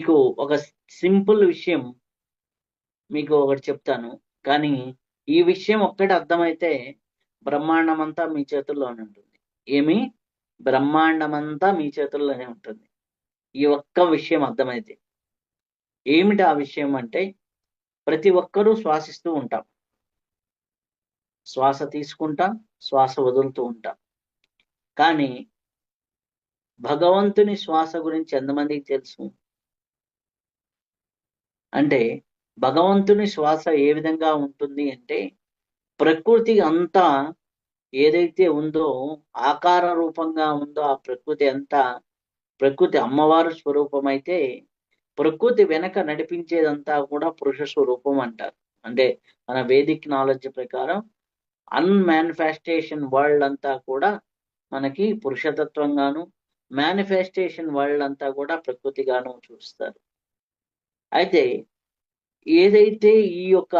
మీకు ఒక సింపుల్ విషయం మీకు ఒకటి చెప్తాను. కానీ ఈ విషయం ఒక్కటి అర్థమైతే బ్రహ్మాండం అంతా మీ చేతుల్లోనే ఉంటుంది. ఏమి? బ్రహ్మాండం అంతా మీ చేతుల్లోనే ఉంటుంది. ఈ ఒక్క విషయం అర్థమైతే ఏమిటి ఆ విషయం అంటే ప్రతి ఒక్కరూ శ్వాసిస్తూ ఉంటాం. శ్వాస తీసుకుంటాం శ్వాస వదులుతూ ఉంటాం. కానీ భగవంతుని శ్వాస గురించి ఎంతమందికి తెలుసు? అంటే భగవంతుని శ్వాస ఏ విధంగా ఉంటుంది అంటే ప్రకృతి అంతా ఏదైతే ఉందో ఆకార రూపంగా ఉందో ఆ ప్రకృతి అంతా ప్రకృతి అమ్మవారు స్వరూపం అయితే ప్రకృతి వెనక నడిపించేదంతా కూడా పురుష స్వరూపం అంటారు. అంటే మన వేదిక్ నాలెడ్జ్ ప్రకారం అన్మానిఫెస్టేషన్ వరల్డ్ అంతా కూడా మనకి పురుషతత్వంగాను మేనిఫెస్టేషన్ వరల్డ్ అంతా కూడా ప్రకృతిగాను చూస్తారు. అయితే ఏదైతే ఈ యొక్క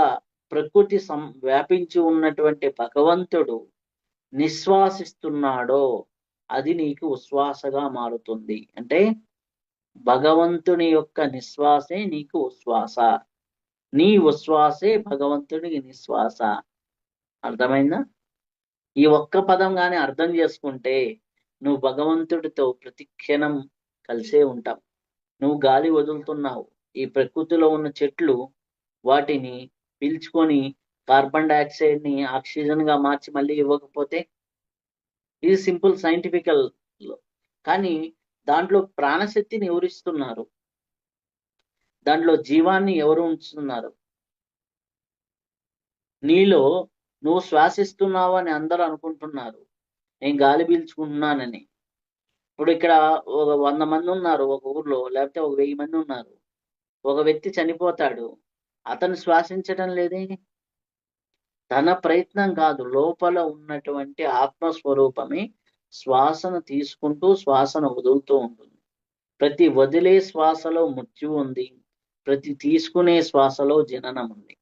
ప్రకృతి సం వ్యాపించి ఉన్నటువంటి భగవంతుడు నిశ్వాసిస్తున్నాడో అది నీకు ఉశ్వాసగా మారుతుంది. అంటే భగవంతుని యొక్క నిశ్వాసే నీకు ఉశ్వాస. నీ ఉశ్వాసే భగవంతుడికి నిశ్వాస. అర్థమైందా? ఈ ఒక్క పదం కానీ అర్థం చేసుకుంటే నువ్వు భగవంతుడితో ప్రతిక్షణం కలిసే ఉంటావు. నువ్వు గాలి వదులుతున్నావు. ఈ ప్రకృతిలో ఉన్న చెట్లు వాటిని పీల్చుకొని కార్బన్ డైఆక్సైడ్ని ఆక్సిజన్గా మార్చి మళ్ళీ ఇవ్వకపోతే ఇది సింపుల్ సైంటిఫికల్ కానీ దాంట్లో ప్రాణశక్తిని ఎవరిస్తున్నారు? దాంట్లో జీవాన్ని ఎవరు ఉంచుతున్నారు? నీలో నువ్వు శ్వాసిస్తున్నావు అని అందరూ అనుకుంటున్నారు. నేను గాలి పీల్చుకుంటున్నానని. ఇప్పుడు ఇక్కడ ఒక వంద మంది ఉన్నారు ఒక ఊర్లో లేకపోతే ఒక వెయ్యి మంది ఉన్నారు. ఒక వ్యక్తి చనిపోతాడు అతను శ్వాసించడం లేదే? తన ప్రయత్నం కాదు లోపల ఉన్నటువంటి ఆత్మస్వరూపమే శ్వాసను తీసుకుంటూ శ్వాసను వదులుతూ ఉంటుంది. ప్రతి వదిలే శ్వాసలో మృత్యు ఉంది ప్రతి తీసుకునే శ్వాసలో జననం ఉంది.